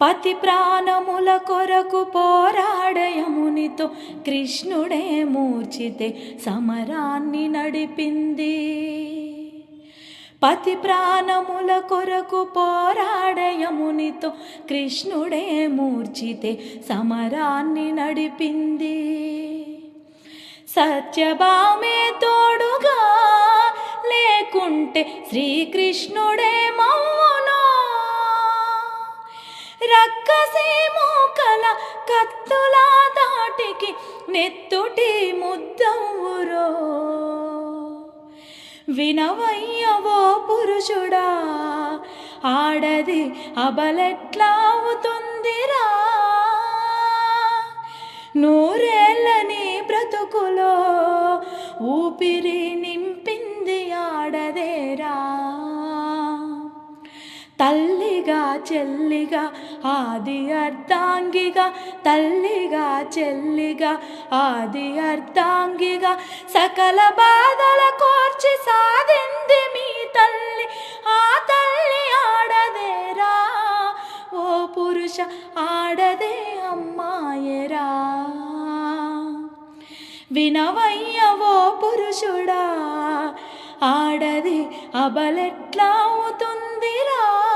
పతి ప్రాణముల కొరకు పోరాడయమునితో కృష్ణుడే మూర్చితే సమరాన్ని నడిపింది. పతి ప్రాణముల కొరకు పోరాడయమునితో కృష్ణుడే మూర్చితే సమరాన్ని నడిపింది. సత్యభామే తోడుగా లేకుంటే శ్రీకృష్ణుడే రక్కసే మోకల కత్తుల దాటికి నెత్తుటి ముద్దవురో వినవయ్యవో పురుషుడా ఆడది అబలెట్లా అవుతుందిరా నూరేళ్ళని బ్రతుకులో ఊపిరి తల్లిగా చెల్లిగా ఆది అర్ధాంగిగా తల్లిగా చెల్లిగా ఆది అర్ధాంగిగా సకల బాధల కోర్చి సాధింది మీ తల్లి. ఆ తల్లి ఆడదేరా? ఓ పురుష ఆడదే అమ్మాయరా? వినవయ్యవో పురుషుడా ఆడది అబలెట్లా అవుతుందిరా?